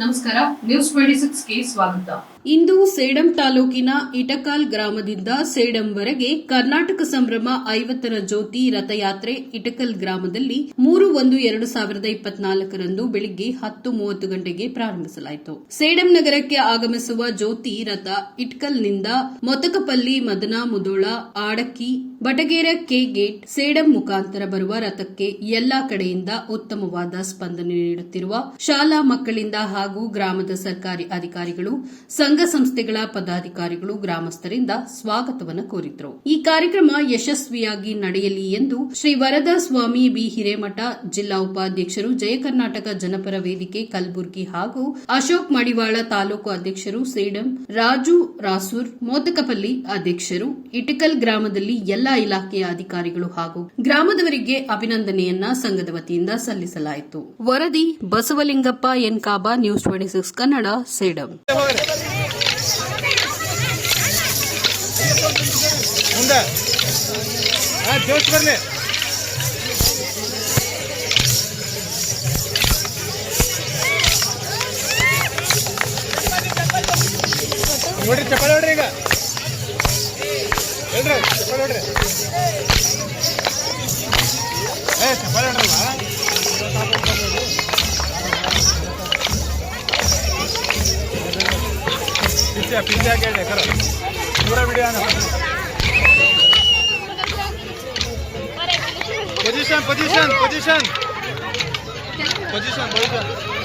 ನಮಸ್ಕಾರ news twenty ಸಿಕ್ಸ್ಗೆ ಸ್ವಾಗತ. ಇಂದು ಸೇಡಂ ತಾಲೂಕಿನ ಇಟಕಾಲ್ ಗ್ರಾಮದಿಂದ ಸೇಡಂವರೆಗೆ ಕರ್ನಾಟಕ ಸಂಭ್ರಮ ಐವತ್ತರ ಜ್ಯೋತಿ ರಥಯಾತ್ರೆ ಇಟಕಲ್ ಗ್ರಾಮದಲ್ಲಿ ಮೂರು ಒಂದು ಎರಡು ಸಾವಿರದ ಇಪ್ಪತ್ನಾಲ್ಕರಂದು ಬೆಳಿಗ್ಗೆ ಹತ್ತು ಮೂವತ್ತು ಗಂಟೆಗೆ ಪ್ರಾರಂಭಿಸಲಾಯಿತು. ಸೇಡಂ ನಗರಕ್ಕೆ ಆಗಮಿಸುವ ಜ್ಯೋತಿ ರಥ ಇಟ್ಕಲ್ನಿಂದ ಮೊತಕಪಲ್ಲಿ, ಮದನ, ಮುದೋಳ, ಆಡಕ್ಕಿ, ಬಟಗೇರ, ಕೆ ಗೇಟ್, ಸೇಡಂ ಮುಖಾಂತರ ಬರುವ ರಥಕ್ಕೆ ಎಲ್ಲಾ ಕಡೆಯಿಂದ ಉತ್ತಮವಾದ ಸ್ಪಂದನೆ ನೀಡುತ್ತಿರುವ ಶಾಲಾ ಮಕ್ಕಳಿಂದ ಹಾಗೂ ಗ್ರಾಮದ ಸರ್ಕಾರಿ ಅಧಿಕಾರಿಗಳು, ಸಂಘ ಸಂಸ್ಥೆಗಳ ಪದಾಧಿಕಾರಿಗಳು, ಗ್ರಾಮಸ್ಥರಿಂದ ಸ್ವಾಗತವನ್ನು ಕೋರಿದ್ರು. ಈ ಕಾರ್ಯಕ್ರಮ ಯಶಸ್ವಿಯಾಗಿ ನಡೆಯಲಿ ಎಂದು ಶ್ರೀ ವರದ ಸ್ವಾಮಿ ಬಿ. ಹಿರೇಮಠ ಜಿಲ್ಲಾ ಉಪಾಧ್ಯಕ್ಷರು ಜಯ ಕರ್ನಾಟಕ ಜನಪರ ವೇದಿಕೆ ಕಲಬುರಗಿ ಹಾಗೂ ಅಶೋಕ್ ಮಡಿವಾಳ ತಾಲೂಕು ಅಧ್ಯಕ್ಷರು ಸೇಡಂ ರಾಜು ರಾಸೂರ್, ಮೋತಕಪಲ್ಲಿ ಅಧ್ಯಕ್ಷರು, ಇಟಕಲ್ ಗ್ರಾಮದಲ್ಲಿ ಎಲ್ಲಾ ಇಲಾಖೆಯ ಅಧಿಕಾರಿಗಳು ಹಾಗೂ ಗ್ರಾಮದವರಿಗೆ ಅಭಿನಂದನೆಯನ್ನ ಸಂಘದ ವತಿಯಿಂದ ಸಲ್ಲಿಸಲಾಯಿತು. ವರದಿ Basavalingappa N Kaba news twenty six Kannada Sedam ಮುಂದೆ ಹಾಂ ಜೋಶ್ ಬರಲಿ ನೋಡ್ರಿ ಚಪ್ಪಾಳೆ ಹೊಡ್ರಿ ಈಗ ಹೇಳ್ರಿ ಚಪ್ಪಾಳೆ ಹೊಡ್ರಿ ಏ ಚಪ್ಪಾಳೆ ಹೊಡ್ರಲ್ಲ ಪಿಜ್ಜಾ ಪಿಜ್ಜಾ ಕೇಳಿ ಕರ ಪೂರಾ video Position, position, position. Position, position.